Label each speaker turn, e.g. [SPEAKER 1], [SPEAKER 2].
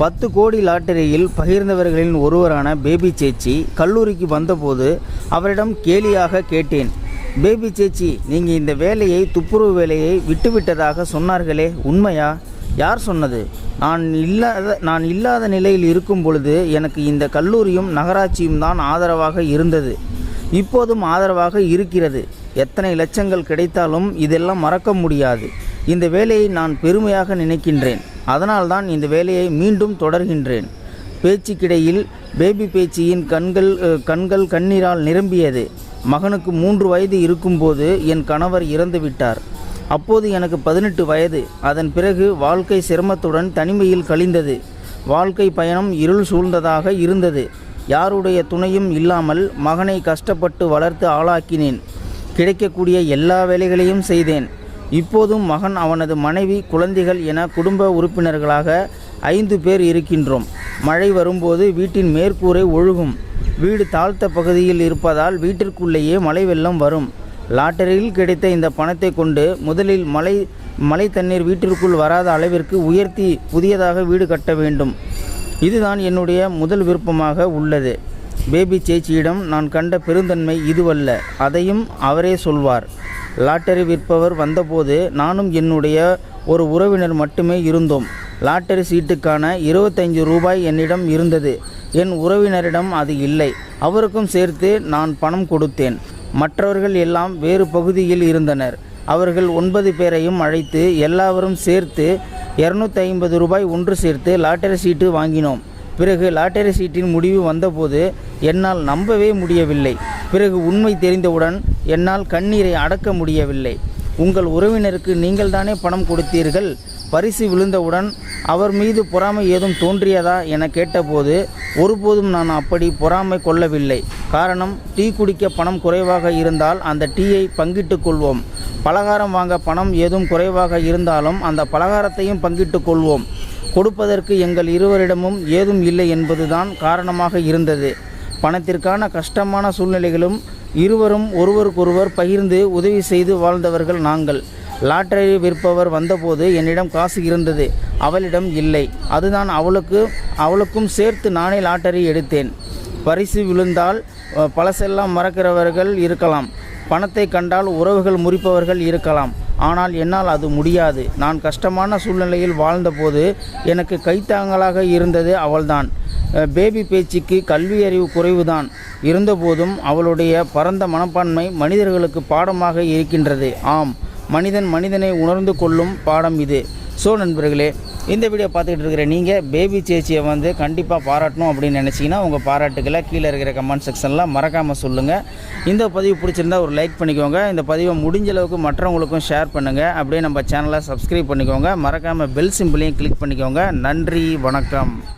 [SPEAKER 1] பத்து கோடி லாட்டரியில் பகிர்ந்தவர்களின் ஒருவரான பேபி சேச்சி கல்லூரிக்கு வந்தபோது அவரிடம் கேலியாக கேட்டேன். பேபி சேச்சி நீங்கள் இந்த வேலையை துப்புரவு வேலையை விட்டுவிட்டதாக சொன்னார்களே உண்மையா? யார் சொன்னது? நான் இல்லாத நான் இல்லாத நிலையில் இருக்கும் பொழுது எனக்கு இந்த கல்லூரியும் நகராட்சியும் தான் ஆதரவாக இருந்தது. இப்போதும் ஆதரவாக இருக்கிறது. எத்தனை லட்சங்கள் கிடைத்தாலும் இதெல்லாம் மறக்க முடியாது. இந்த வேலையை நான் பெருமையாக நினைக்கின்றேன். அதனால்தான் இந்த வேலையை மீண்டும் தொடர்கின்றேன். பேச்சுக்கிடையில் பேபி பேச்சியின் கண்கள் கண்கள் கண்ணீரால் நிரம்பியது. மகனுக்கு மூன்று வயது இருக்கும்போது என் கணவர் இறந்துவிட்டார் அப்போது எனக்கு பதினெட்டு வயது. அதன் பிறகு வாழ்க்கை சிரமத்துடன் தனிமையில் கழிந்தது. வாழ்க்கை பயணம் இருள் சூழ்ந்ததாக இருந்தது. யாருடைய துணையும் இல்லாமல் மகனை கஷ்டப்பட்டு வளர்த்து ஆளாக்கினேன். கிடைக்கக்கூடிய எல்லா வேலைகளையும் செய்தேன். இப்போதும் மகன் அவனது மனைவி குழந்தைகள் என குடும்ப உறுப்பினர்களாக ஐந்து பேர் இருக்கின்றோம். மழை வரும்போது வீட்டின் மேற்கூரை ஒழுகும். வீடு தாழ்த்த பகுதியில் இருப்பதால் வீட்டிற்குள்ளேயே மழை வெள்ளம் வரும். லாட்டரியில் கிடைத்த இந்த பணத்தை கொண்டு முதலில் மழை மழை தண்ணீர் வீட்டிற்குள் வராத அளவிற்கு உயர்த்தி புதியதாக வீடு கட்ட வேண்டும். இதுதான் என்னுடைய முதல் விருப்பமாக உள்ளது. பேபி சேச்சியிடம் நான் கண்ட பெருந்தன்மை இதுவல்ல. அதையும் அவரே சொல்வார். லாட்டரி விற்பவர் வந்தபோது நானும் என்னுடைய ஒரு உறவினர் மட்டுமே இருந்தோம். லாட்டரி சீட்டுக்கான இருபத்தஞ்சு ரூபாய் என்னிடம் இருந்தது. என் உறவினரிடம் அது இல்லை. அவருக்கும் சேர்த்து நான் பணம் கொடுத்தேன். மற்றவர்கள் எல்லாம் வேறு பகுதியில் இருந்தனர். அவர்கள் ஒன்பது பேரையும் அழைத்து எல்லாவரும் சேர்த்து இரநூத்தி ஐம்பது ரூபாய் ஒன்று சேர்த்து லாட்டரி சீட்டு வாங்கினோம். பிறகு லாட்டரி சீட்டின் முடிவு வந்தபோது என்னால் நம்பவே முடியவில்லை. பிறகு உண்மை தெரிந்தவுடன் என்னால் கண்ணீரை அடக்க முடியவில்லை. உங்கள் உறவினருக்கு நீங்கள் தானே பணம் கொடுத்தீர்கள்? பரிசு விழுந்தவுடன் அவர் மீது பொறாமை ஏதும் தோன்றியதா என கேட்டபோது ஒருபோதும் நான் அப்படி பொறாமை கொள்ளவில்லை. காரணம் டீ குடிக்க பணம் குறைவாக இருந்தால் அந்த டீயை பங்கிட்டு கொள்வோம். பலகாரம் வாங்க பணம் ஏதும் குறைவாக இருந்தாலும் அந்த பலகாரத்தையும் பங்கிட்டு கொள்வோம். கொடுப்பதற்கு எங்கள் இருவரிடமும் ஏதும் இல்லை என்பதுதான் காரணமாக இருந்தது. பணத்திற்கான கஷ்டமான சூழ்நிலைகளும் இருவரும் ஒருவருக்கொருவர் பகிர்ந்து உதவி செய்து வாழ்ந்தவர்கள் நாங்கள். லாட்டரி விற்பவர் வந்தபோது என்னிடம் காசு இருந்தது அவளிடம் இல்லை. அதுதான் அவளுக்கு அவளுக்கும் சேர்த்து நானே லாட்டரி எடுத்தேன். பரிசு விழுந்தால் பழசெல்லாம் மறக்கிறவர்கள் இருக்கலாம். பணத்தை கண்டால் உறவுகள் முறிப்பவர்கள் இருக்கலாம். ஆனால் என்னால் அது முடியாது. நான் கஷ்டமான சூழ்நிலையில் வாழ்ந்தபோது எனக்கு கைத்தாங்கலாக இருந்தது அவள்தான். பேபி பேச்சுக்கு கல்வி அறிவு குறைவுதான். இருந்தபோதும் அவளுடைய பரந்த மனப்பான்மை மனிதர்களுக்கு பாடமாக இருக்கின்றது. ஆம் மனிதன் மனிதனை உணர்ந்து கொள்ளும் பாடம் இது. ஸோ நண்பர்களே இந்த வீடியோ பார்த்துக்கிட்டு இருக்கிற நீங்கள் பேபி சேச்சியை வந்து கண்டிப்பாக பாராட்டணும் அப்படின்னு நினச்சிங்கன்னா உங்கள் பாராட்டுக்களை கீழே இருக்கிற கமெண்ட் செக்ஷனில் மறக்காமல் சொல்லுங்கள் இந்த பதிவு பிடிச்சிருந்தா ஒரு லைக் பண்ணிக்கோங்க. இந்த பதிவை முடிஞ்ச அளவுக்கு மற்றவங்களுக்கும் ஷேர் பண்ணுங்கள் அப்படியே நம்ம சேனலை சப்ஸ்கிரைப் பண்ணிக்கோங்க. மறக்காமல் பெல் சிம்பிளையும் கிளிக் பண்ணிக்கோங்க. நன்றி வணக்கம்.